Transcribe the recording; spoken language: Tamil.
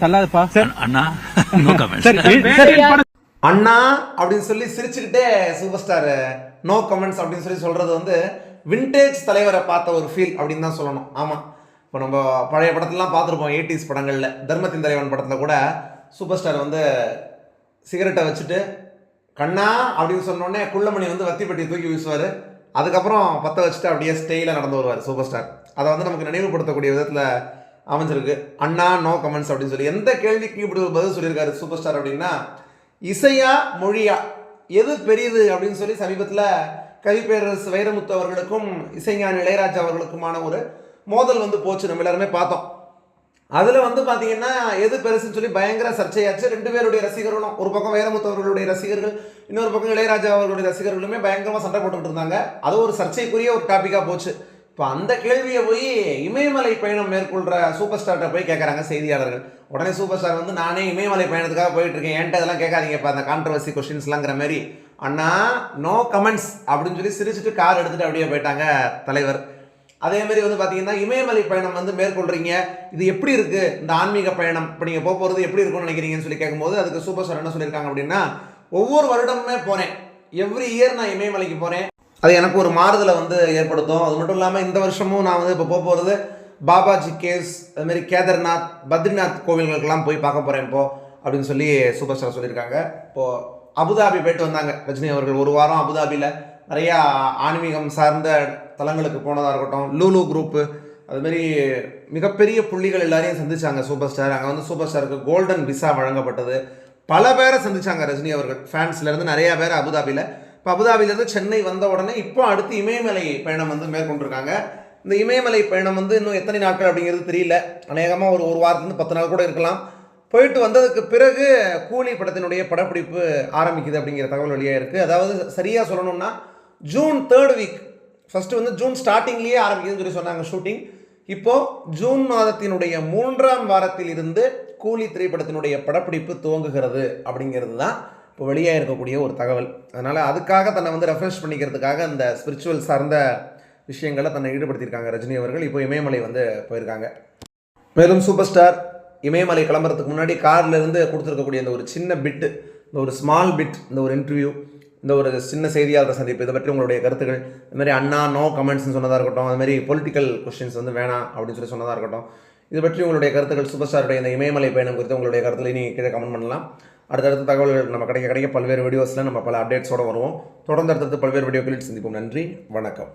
தள்ளாதப்பா. சார் அண்ணா அண்ணா அப்படின்னு சொல்லி சிரிச்சுக்கிட்டே சூப்பர் ஸ்டார் நோ கமெண்ட்ஸ் அப்படின்னு சொல்லி சொல்கிறது வந்து விண்டேஜ் தலைவரை பார்த்த ஒரு ஃபீல் அப்படின்னு தான் சொல்லணும். ஆமாம் இப்போ நம்ம பழைய படத்துலலாம் பார்த்துருப்போம் எயிட்டிஸ் படங்களில். தர்மத்தின் தலைவன் படத்தில் கூட சூப்பர் ஸ்டார் வந்து சிகரெட்டை வச்சுட்டு கண்ணா அப்படின்னு சொன்னோடனே குள்ளமணி வந்து வத்திப்பட்டி தூக்கி வீசுவார். அதுக்கப்புறம் பற்ற வச்சுட்டு அப்படியே ஸ்டெயிலாக நடந்து வருவார் சூப்பர் ஸ்டார் அதை வந்து நமக்கு நினைவுபடுத்தக்கூடிய விதத்தில் அமைஞ்சிருக்கு. அண்ணா நோ கமெண்ட்ஸ் அப்படின்னு சொல்லி. எந்த கேள்விக்கு இப்படி ஒரு பதில் சொல்லியிருக்காரு சூப்பர் ஸ்டார் அப்படின்னா இசையா மொழியா? எது பெரியது அப்படின்னு சொல்லி சமீபத்தில் கவிப்பேரரசு வைரமுத்து அவர்களுக்கும் இசைஞானி இளையராஜா அவர்களுக்குமான ஒரு மோதல் வந்து போச்சு. நம்ம எல்லாருமே பார்த்தோம். அதில் வந்து பார்த்தீங்கன்னா எது பெருசுன்னு சொல்லி பயங்கர சர்ச்சையாச்சு. ரெண்டு பேருடைய ரசிகர்களும் ஒரு பக்கம் வேரமுத்து அவர்களுடைய ரசிகர்கள் இன்னொரு பக்கம் இளையராஜா அவர்களுடைய ரசிகர்களுமே பயங்கரமாக சண்டை போட்டுக்கிட்டு இருந்தாங்க. அது ஒரு சர்ச்சைக்குரிய ஒரு டாப்பிக்காக போச்சு. இப்போ அந்த கேள்வியை போய் இமயமலை பயணம் மேற்கொள்கிற சூப்பர் ஸ்டார்கிட்ட போய் கேட்குறாங்க செய்தியாளர்கள். உடனே சூப்பர் ஸ்டார் வந்து நானே இமயமலை பயணத்துக்காக போயிட்டு இருக்கேன் என்கிட்ட அதெல்லாம் கேட்காதீங்கப்பா அந்த கான்ட்ரவர்சி கொஷின்ஸ்லாங்கிற மாதிரி அண்ணா நோ கமெண்ட்ஸ் அப்படின்னு சொல்லி சிரிச்சுட்டு கார் எடுத்துகிட்டு அப்படியே போயிட்டாங்க தலைவர். அதே மாதிரி வந்து பார்த்தீங்கன்னா இமயமலை பயணம் வந்து மேற்கொள்கிறீங்க இது எப்படி இருக்குது இந்த ஆன்மீக பயணம். இப்போ நீங்கள் போக போகிறது எப்படி இருக்கும்னு நினைக்கிறீங்கன்னு சொல்லி கேட்கும்போது அதுக்கு சூப்பர் ஸ்டார் என்ன சொல்லியிருக்காங்க அப்படின்னா ஒவ்வொரு வருடமுமே போனேன் எவ்ரி இயர் நான் இமயமலைக்கு போகிறேன் அது எனக்கு ஒரு மாறுதலை வந்து ஏற்படுத்தும். அது மட்டும் இல்லாமல் இந்த வருஷமும் நான் வந்து இப்போ போக போகிறது பாபாஜி கேஸ் அதுமாரி கேதார்நாத் பத்ரிநாத் கோவில்களுக்கெல்லாம் போய் பார்க்க போகிறேன் இப்போது அப்படின்னு சொல்லி சூப்பர் ஸ்டார் சொல்லியிருக்காங்க. இப்போது அபுதாபி போயிட்டு வந்தாங்க ரஜினி அவர்கள். ஒரு வாரம் அபுதாபியில் நிறையா ஆன்மீகம் சார்ந்த தலங்களுக்கு போனதாக இருக்கட்டும் லூலு குரூப்பு அதுமாரி மிகப்பெரிய புள்ளிகள் எல்லாரையும் சந்திச்சாங்க சூப்பர் ஸ்டார். அங்கே வந்து சூப்பர் ஸ்டாருக்கு கோல்டன் விசா வழங்கப்பட்டது. பல பேரை சந்திச்சாங்க ரஜினி அவர்கள். ஃபேன்ஸ்லேருந்து நிறையா பேர் அபுதாபியில் இப்போ அபுதாபியிலேருந்து சென்னை வந்த உடனே இப்போ அடுத்து இமயமலை பயணம் வந்து மேற்கொண்டிருக்காங்க. இந்த இமயமலை பயணம் வந்து இன்னும் எத்தனை நாட்கள் அப்படிங்கிறது தெரியல. அநேகமாக ஒரு ஒரு வாரத்துலேருந்து பத்து நாள் கூட இருக்கலாம். போயிட்டு வந்ததுக்கு பிறகு கூலி படத்தினுடைய படப்பிடிப்பு ஆரம்பிக்குது அப்படிங்கிற தகவல் வழியாக இருக்குது அதாவது சரியாக சொல்லணும்னா ஜூன் தேர்ட் வீக் ஃபஸ்ட்டு வந்து ஜூன் ஸ்டார்டிங்லேயே ஆரம்பிக்குதுன்னு சொல்லி சொன்னாங்க ஷூட்டிங் இப்போது ஜூன் மாதத்தினுடைய மூன்றாம் வாரத்தில் இருந்து கூலி திரைப்படத்தினுடைய படப்பிடிப்பு துவங்குகிறது அப்படிங்கிறது தான் இப்போ வெளியாக இருக்கக்கூடிய ஒரு தகவல். அதனால் அதுக்காக தன்னை வந்து ரெஃப்ரெஷ் பண்ணிக்கிறதுக்காக இந்த ஸ்பிரிச்சுவல் சார்ந்த விஷயங்களை தன்னை ஈடுபடுத்தியிருக்காங்க ரஜினி அவர்கள். இப்போ இமயமலை வந்து போயிருக்காங்க. மேலும் சூப்பர் ஸ்டார் இமயமலை கிளம்புறதுக்கு முன்னாடி கார்லேருந்து கொடுத்துருக்கக்கூடிய இந்த ஒரு சின்ன பிட்டு இந்த ஒரு ஸ்மால் பிட் இந்த ஒரு இன்டர்வியூ இந்த ஒரு சின்ன செய்தியாளர் சந்திப்பு இதை பற்றி உங்களுடைய கருத்துக்கள் இந்த மாதிரி அண்ணா நோ கமெண்ட்ஸ்னு சொன்னதாக இருக்கட்டும் அது மாதிரி பொலிட்டிக்கல் கொஸ்டின்ஸ் வந்து வேணாம் அப்படின்னு சொல்லி சொன்னதாக இருக்கட்டும். இது பற்றி உங்களுடைய கருத்துக்கள் சூப்பர் ஸ்டாருடைய இந்த இமயமலை பயணம் குறித்து உங்களுடைய கருத்துக்களை நீங்கள் கீழே கமெண்ட் பண்ணலாம். அடுத்தடுத்த தகவல்கள் நம்ம கிடைக்க கிடைக்க பல்வேறு வீடியோஸில் நம்ம பல அப்டேட்ஸோடு வருவோம். தொடர்ந்து அடுத்தடுத்து பல்வேறு வீடியோக்களில் சந்திப்போம். நன்றி. வணக்கம்.